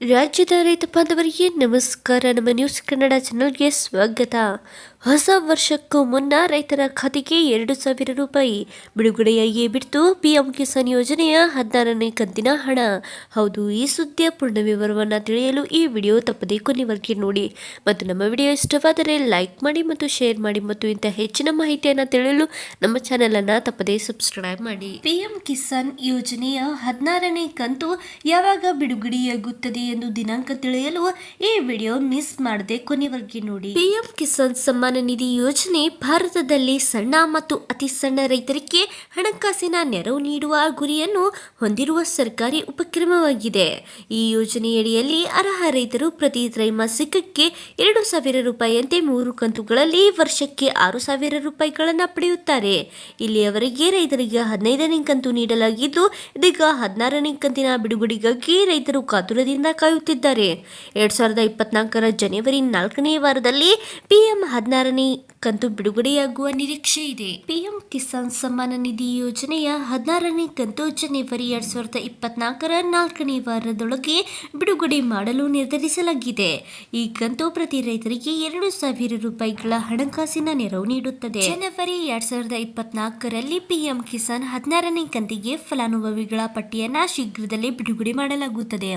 ರಾಜ್ಯದ ರೈತ ಬಾಂಧವರಿಗೆ ನಮಸ್ಕಾರ. ನಮ್ಮ ನ್ಯೂಸ್ ಕನ್ನಡ ಚಾನಲ್ಗೆ ಸ್ವಾಗತ. ಹೊಸ ವರ್ಷಕ್ಕೂ ಮುನ್ನ ರೈತರ ಖಾತೆಗೆ ಎರಡು ಸಾವಿರ ರೂಪಾಯಿ. ಬಿಡುಗಡೆಯಾಗಿಯೇ ಬಿಡ್ತು ಪಿಎಂ ಕಿಸಾನ್ ಯೋಜನೆಯ ಹದಿನಾರನೇ ಕಂತಿನ ಹಣ. ಹೌದು, ಈ ಸುದ್ದಿಯ ಪೂರ್ಣ ವಿವರವನ್ನು ತಿಳಿಯಲು ಈ ವಿಡಿಯೋ ತಪ್ಪದೇ ಕೊನೆವರೆಗೆ ನೋಡಿ. ಮತ್ತು ನಮ್ಮ ವಿಡಿಯೋ ಇಷ್ಟವಾದರೆ ಲೈಕ್ ಮಾಡಿ ಮತ್ತು ಶೇರ್ ಮಾಡಿ ಮತ್ತು ಇಂಥ ಹೆಚ್ಚಿನ ಮಾಹಿತಿಯನ್ನು ತಿಳಿಯಲು ನಮ್ಮ ಚಾನಲನ್ನು ತಪ್ಪದೇ ಸಬ್ಸ್ಕ್ರೈಬ್ ಮಾಡಿ. ಪಿಎಂ ಕಿಸಾನ್ ಯೋಜನೆಯ ಹದಿನಾರನೇ ಕಂತು ಯಾವಾಗ ಬಿಡುಗಡೆಯಾಗುತ್ತದೆ? ಎಂದು ದಿನಾಂಕ ತಿಳಿಯಲು ಈ ವಿಡಿಯೋ ಮಿಸ್ ಮಾಡದೆ ಕೊನೆವರೆಗೆ ನೋಡಿ. ಪಿಎಂ ಕಿಸಾನ್ ಸಮ್ಮಾನ ನಿಧಿ ಯೋಜನೆ ಭಾರತದಲ್ಲಿ ಸಣ್ಣ ಮತ್ತು ಅತಿ ಸಣ್ಣ ರೈತರಿಗೆ ಹಣಕಾಸಿನ ನೆರವು ನೀಡುವ ಗುರಿಯನ್ನು ಹೊಂದಿರುವ ಸರ್ಕಾರಿ ಉಪಕ್ರಮವಾಗಿದೆ. ಈ ಯೋಜನೆಯಡಿಯಲ್ಲಿ ಅರ್ಹ ರೈತರು ಪ್ರತಿ ತ್ರೈಮಾಸಿಕಕ್ಕೆ ಎರಡು ಸಾವಿರ ರೂಪಾಯಿಯಂತೆ ಮೂರು ಕಂತುಗಳಲ್ಲಿ ವರ್ಷಕ್ಕೆ ಆರು ಸಾವಿರ ರೂಪಾಯಿಗಳನ್ನು ಪಡೆಯುತ್ತಾರೆ. ಇಲ್ಲಿಯವರೆಗೆ ರೈತರಿಗೆ ಹದಿನೈದನೇ ಕಂತು ನೀಡಲಾಗಿದ್ದು, ಇದೀಗ ಹದಿನಾರನೇ ಕಂತಿನ ಬಿಡುಗಡೆಗಾಗಿ ರೈತರು ಕಾತುರದಿಂದ ಕಾಯುತ್ತಿದ್ದಾರೆ. ಎರಡ್ ಸಾವಿರದ ಇಪ್ಪತ್ನಾಲ್ಕರ ಜನವರಿ ನಾಲ್ಕನೇ ವಾರದಲ್ಲಿ ಪಿಎಂ ಹದಿನಾರನೇ ಕಂತು ಬಿಡುಗಡೆಯಾಗುವ ನಿರೀಕ್ಷೆ ಇದೆ. ಪಿಎಂ ಕಿಸಾನ್ ಸಮ್ಮಾನ ನಿಧಿ ಯೋಜನೆಯ ಹದಿನಾರನೇ ಕಂತು ಜನವರಿ ಎರಡ್ ಸಾವಿರದ ಇಪ್ಪತ್ನಾಲ್ಕರ ನಾಲ್ಕನೇ ವಾರದೊಳಗೆ ಬಿಡುಗಡೆ ಮಾಡಲು ನಿರ್ಧರಿಸಲಾಗಿದೆ. ಈ ಕಂತು ಪ್ರತಿ ರೈತರಿಗೆ ಎರಡು ಸಾವಿರ ರೂಪಾಯಿಗಳ ಹಣಕಾಸಿನ ನೆರವು ನೀಡುತ್ತದೆ. ಜನವರಿ ಎರಡ್ ಸಾವಿರದ ಇಪ್ಪತ್ನಾಲ್ಕರಲ್ಲಿ ಪಿಎಂ ಕಿಸಾನ್ ಹದಿನಾರನೇ ಕಂತಿಗೆ ಫಲಾನುಭವಿಗಳ ಪಟ್ಟಿಯನ್ನ ಶೀಘ್ರದಲ್ಲೇ ಬಿಡುಗಡೆ ಮಾಡಲಾಗುತ್ತದೆ.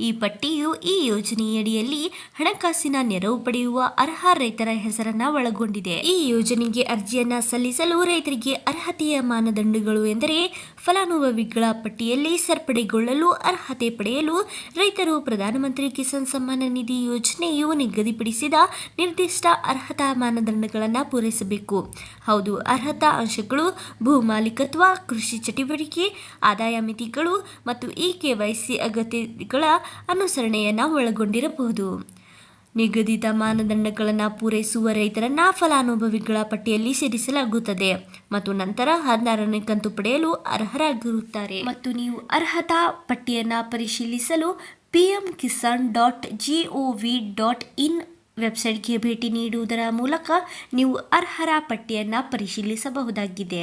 ಈ ಪಟ್ಟಿಯು ಈ ಯೋಜನೆಯಡಿಯಲ್ಲಿ ಹಣಕಾಸಿನ ನೆರವು ಪಡೆಯುವ ಅರ್ಹ ರೈತರ ಹೆಸರನ್ನ ಒಳಗೊಂಡಿದೆ. ಈ ಯೋಜನೆಗೆ ಅರ್ಜಿಯನ್ನ ಸಲ್ಲಿಸಲು ರೈತರಿಗೆ ಅರ್ಹತೆಯ ಮಾನದಂಡಗಳು ಎಂದರೆ ಫಲಾನುಭವಿಗಳ ಪಟ್ಟಿಯಲ್ಲಿ ಸೇರ್ಪಡೆಗೊಳ್ಳಲು ಅರ್ಹತೆ ಪಡೆಯಲು ರೈತರು ಪ್ರಧಾನಮಂತ್ರಿ ಕಿಸಾನ್ ಸಮ್ಮಾನ ನಿಧಿ ಯೋಜನೆಯು ನಿಗದಿಪಡಿಸಿದ ನಿರ್ದಿಷ್ಟ ಅರ್ಹತಾ ಮಾನದಂಡಗಳನ್ನು ಪೂರೈಸಬೇಕು. ಹೌದು, ಅರ್ಹತಾ ಅಂಶಗಳು ಭೂ ಮಾಲೀಕತ್ವ, ಕೃಷಿ ಚಟುವಟಿಕೆ, ಆದಾಯ ಮಿತಿಗಳು ಮತ್ತು ಇ ಕೆವೈಸಿ ಅಗತ್ಯಗಳ ಅನುಸರಣೆಯನ್ನು ಒಳಗೊಂಡಿರಬಹುದು. ನಿಗದಿತ ಮಾನದಂಡಗಳನ್ನು ಪೂರೈಸುವ ರೈತರನ್ನ ಫಲಾನುಭವಿಗಳ ಪಟ್ಟಿಯಲ್ಲಿ ಸೇರಿಸಲಾಗುತ್ತದೆ ಮತ್ತು ನಂತರ ಹದಿನಾರನೇ ಕಂತು ಪಡೆಯಲು ಅರ್ಹರಾಗಿರುತ್ತಾರೆ. ಮತ್ತು ನೀವು ಅರ್ಹತಾ ಪಟ್ಟಿಯನ್ನು ಪರಿಶೀಲಿಸಲು P M Kisan dot G O V dot in ವೆಬ್ಸೈಟ್ಗೆ ಭೇಟಿ ನೀಡುವುದರ ಮೂಲಕ ನೀವು ಅರ್ಹರ ಪಟ್ಟಿಯನ್ನು ಪರಿಶೀಲಿಸಬಹುದಾಗಿದೆ.